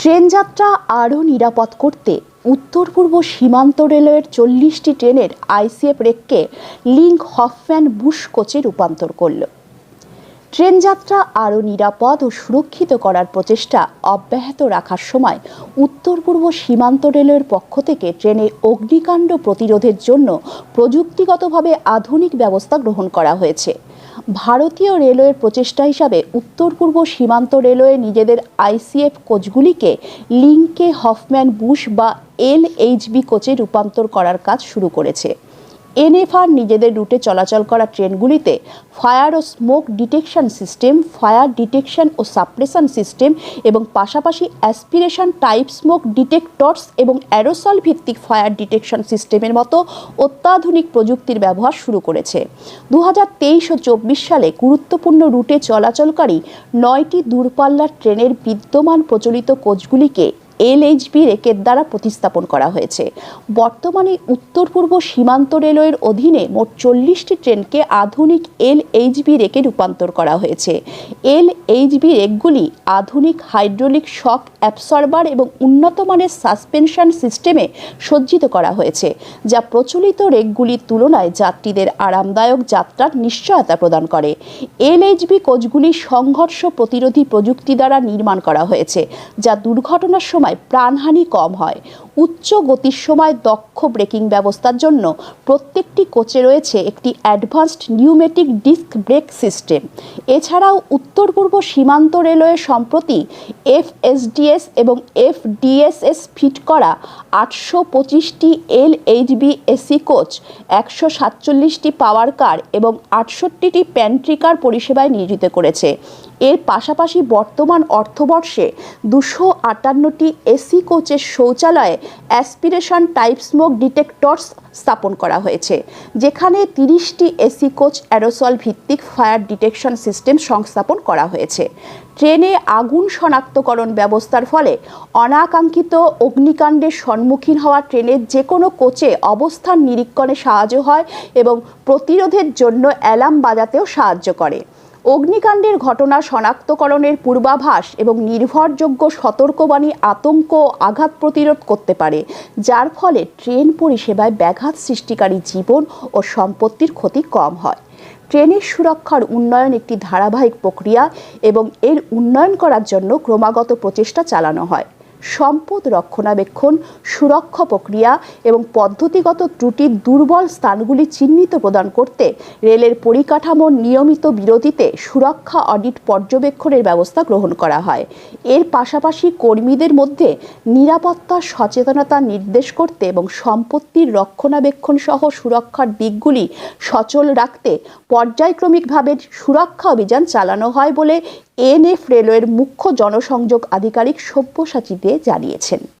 Train যাত্রা আরও নিরাপদ করতে উত্তর পূর্ব সীমান্ত রেলওয়ের চল্লিশটি ট্রেনের আইসিএফ রেককে লিঙ্ক হফম্যান বুশ কোচে রূপান্তর করল। ট্রেন যাত্রা আরও নিরাপদ ও সুরক্ষিত করার প্রচেষ্টা অব্যাহত রাখার সময় উত্তর পূর্ব সীমান্ত রেলওয়ের পক্ষ থেকে ট্রেনে অগ্নিকাণ্ড প্রতিরোধের জন্য প্রযুক্তিগতভাবে আধুনিক ব্যবস্থা গ্রহণ করা হয়েছে। ভারতীয় রেলওয়ের প্রচেষ্টা হিসাবে উত্তর পূর্ব সীমান্ত রেলওয়ে নিজেদের আইসিএফ কোচগুলিকে লিঙ্কে হফম্যান, বুশ বা এলএইচবি কোচে রূপান্তর করার কাজ শুরু করেছে। এনএফআর নিজেদের রুটে চলাচল করা ট্রেনগুলিতে ফায়ার ও smoke detection system, fire detection ও সাপ্রেশন সিস্টেম এবং পাশাপাশি অ্যাসপিরেশন টাইপ স্মোক ডিটেক্টরস এবং অ্যারোসল ভিত্তিক ফায়ার ডিটেকশন সিস্টেমের মতো অত্যাধুনিক প্রযুক্তির ব্যবহার শুরু করেছে। দু হাজার তেইশ ও চব্বিশ সালে গুরুত্বপূর্ণ রুটে চলাচলকারী নয়টি দূরপাল্লার ট্রেনের বিদ্যমান প্রচলিত কোচগুলিকে এলএইচবি রেকের দ্বারা প্রতিস্থাপন করা হয়েছে। বর্তমানে উত্তর পূর্ব সীমান্ত রেলওয়ের অধীনে মোট চল্লিশটি ট্রেনকে আধুনিক এলএইচবি রেকে রূপান্তর করা হয়েছে। এলএইচবি রেকগুলি আধুনিক হাইড্রোলিক শক অ্যাবসর্বার এবং উন্নত মানের সাসপেনশন সিস্টেমে সজ্জিত করা হয়েছে, যা প্রচলিত রেকগুলির তুলনায় যাত্রীদের আরামদায়ক যাত্রার নিশ্চয়তা প্রদান করে। এলএইচবি কোচগুলি সংঘর্ষ প্রতিরোধী প্রযুক্তি দ্বারা নির্মাণ করা হয়েছে, যা দুর্ঘটনার সময় প্রাণহানি কম হয়। উচ্চ গতির সময় দক্ষ ব্রেকিং ব্যবস্থার জন্য প্রত্যেকটি কোচে রয়েছে একটি advanced pneumatic disc brake system. এছাড়াও উত্তর পূর্ব সীমান্ত রেলওয়ে সম্প্রতি এফএসডিএস এবং এফডিএসএস ফিট করা আটশো পঁচিশটি এল এইচবি এসি কোচ, একশো সাতচল্লিশটি পাওয়ার কার এবং আটষট্টিটি প্যান্ট্রিকার পরিষেবায় নিয়োজিত করেছে। এর পাশাপাশি বর্তমান অর্থবর্ষে দুশো আটান্নটি এসি কোচের শৌচালয়ে অ্যাসপিরেশন টাইপ স্মোক ডিটেক্টরস স্থাপন করা হয়েছে, যেখানে তিরিশটি এসি কোচ অ্যারোসল ভিত্তিক ফায়ার ডিটেকশন সিস্টেম সংস্থাপন করা হয়েছে। ট্রেনে আগুন শনাক্তকরণ ব্যবস্থার ফলে অনাকাঙ্ক্ষিত অগ্নিকাণ্ডের সম্মুখীন হওয়া ট্রেনের যে কোনো কোচে অবস্থান নিরীক্ষণে সাহায্য হয় এবং প্রতিরোধের জন্য অ্যালার্ম বাজাতেও সাহায্য করে। অগ্নিকাণ্ডের ঘটনা শনাক্তকরণের পূর্বাভাস এবং নির্ভরযোগ্য সতর্কবাণী আতঙ্ক আঘাত প্রতিরোধ করতে পারে, যার ফলে ট্রেন পরিষেবায় ব্যাঘাত সৃষ্টিকারী জীবন ও সম্পত্তির ক্ষতি কম হয়। ট্রেনের সুরক্ষার উন্নয়ন একটি ধারাবাহিক প্রক্রিয়া এবং এর উন্নয়ন করার জন্য ক্রমাগত প্রচেষ্টা চালানো হয়। সম্পদ রক্ষণাবেক্ষণ, সুরক্ষা প্রক্রিয়া এবং পদ্ধতিগত ত্রুটির দুর্বল স্থানগুলি চিহ্নিত প্রদান করতে রেলের পরিকাঠামোর নিয়মিত বিরতিতে সুরক্ষা অডিট পর্যবেক্ষণের ব্যবস্থা গ্রহণ করা হয়। এর পাশাপাশি কর্মীদের মধ্যে নিরাপত্তা, সচেতনতা নির্দেশ করতে এবং সম্পত্তির রক্ষণাবেক্ষণ সহ সুরক্ষার দিকগুলি সচল রাখতে পর্যায়ক্রমিকভাবে সুরক্ষা অভিযান চালানো হয় বলে এনএফ রেলওয়ের মুখ্য জনসংযোগ আধিকারিক সব্যসাচীতে জানিয়েছেন।